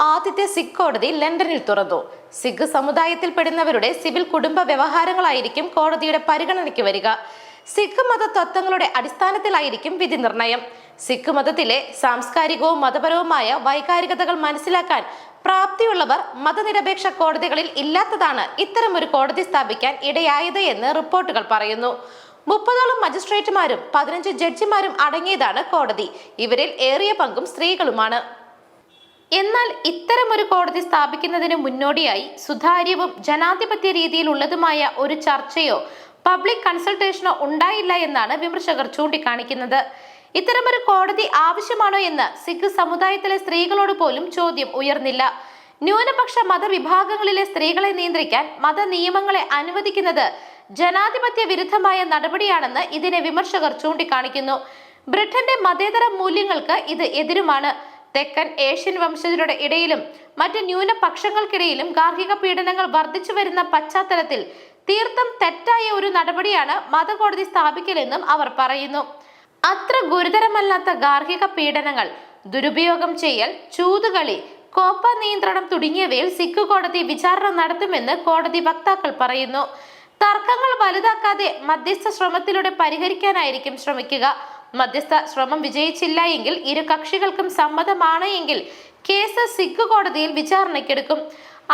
ആദ്യത്തെ സിഖ് കോടതി ലണ്ടനിൽ തുറന്നു. സിഖ് സമുദായത്തിൽപ്പെടുന്നവരുടെ സിവിൽ കുടുംബ വ്യവഹാരങ്ങളായിരിക്കും കോടതിയുടെ പരിഗണനയ്ക്ക് വരിക. സിഖ് മത തത്വങ്ങളുടെ അടിസ്ഥാനത്തിലായിരിക്കും വിധി നിർണയം. സിഖ് മതത്തിലെ സാംസ്കാരികവും മതപരവുമായ വൈകാരികതകൾ മനസ്സിലാക്കാൻ പ്രാപ്തിയുള്ളവർ മതനിരപേക്ഷ കോടതികളിൽ ഇല്ലാത്തതാണ് ഇത്തരമൊരു കോടതി സ്ഥാപിക്കാൻ ഇടയായത് എന്ന് റിപ്പോർട്ടുകൾ പറയുന്നു. മുപ്പതോളം മജിസ്ട്രേറ്റുമാരും പതിനഞ്ച് ജഡ്ജിമാരും അടങ്ങിയതാണ് കോടതി. ഇവരിൽ ഏറിയ പങ്കും സ്ത്രീകളുമാണ്. എന്നാൽ ഇത്തരമൊരു കോടതി സ്ഥാപിക്കുന്നതിന് മുന്നോടിയായി സുതാര്യവും ജനാധിപത്യ രീതിയിലുള്ളതുമായ ഒരു ചർച്ചയോ പബ്ലിക് കൺസൾട്ടേഷനോ ഉണ്ടായില്ല എന്നാണ് വിമർശകർ ചൂണ്ടിക്കാണിക്കുന്നത്. ഇത്തരമൊരു കോടതി ആവശ്യമാണോ എന്ന് സിഖ് സമുദായത്തിലെ സ്ത്രീകളോട് പോലും ചോദ്യം ഉയർന്നില്ല. ന്യൂനപക്ഷ മതവിഭാഗങ്ങളിലെ സ്ത്രീകളെ നിയന്ത്രിക്കാൻ മത നിയമങ്ങളെ അനുവദിക്കുന്നത് ജനാധിപത്യ വിരുദ്ധമായ നടപടിയാണെന്ന് ഇതിനെ വിമർശകർ ചൂണ്ടിക്കാണിക്കുന്നു. ബ്രിട്ടന്റെ മതേതര മൂല്യങ്ങൾക്ക് ഇത് എതിരുമാണ്. തെക്കൻ ഏഷ്യൻ വംശജരുടെ ഇടയിലും മറ്റ് ന്യൂനപക്ഷങ്ങൾക്കിടയിലും ഗാർഹിക പീഡനങ്ങൾ വർദ്ധിച്ചു വരുന്ന പശ്ചാത്തലത്തിൽ തീർത്ഥം തെറ്റായ ഒരു നടപടിയാണ് മതകോടതി സ്ഥാപിക്കലെന്നും അവർ പറയുന്നു. അത്ര ഗുരുതരമല്ലാത്ത ഗാർഹിക പീഡനങ്ങൾ ദുരുപയോഗം ചെയ്യൽ ചൂതുകളി കോപ്പ നിയന്ത്രണം തുടങ്ങിയവയിൽ സിഖ് കോടതി വിചാരണ നടത്തുമെന്ന് കോടതി വക്താക്കൾ പറയുന്നു. തർക്കങ്ങൾ വലുതാക്കാതെ മധ്യസ്ഥ ശ്രമത്തിലൂടെ പരിഹരിക്കാനായിരിക്കും ശ്രമിക്കുക. മധ്യസ്ഥ ശ്രമം വിജയിച്ചില്ല എങ്കിൽ ഇരു കക്ഷികൾക്കും സമ്മതമാണ് എങ്കിൽ കേസ് സിഖ് കോടതിയിൽ വിചാരണയ്ക്കെടുക്കും.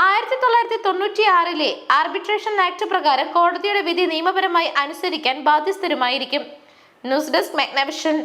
ആയിരത്തി തൊള്ളായിരത്തി തൊണ്ണൂറ്റി ആറിലെ ആർബിട്രേഷൻ ആക്ട് പ്രകാരം കോടതിയുടെ വിധി നിയമപരമായി അനുസരിക്കാൻ ബാധ്യസ്ഥരുമായിരിക്കും. News desk Magnavision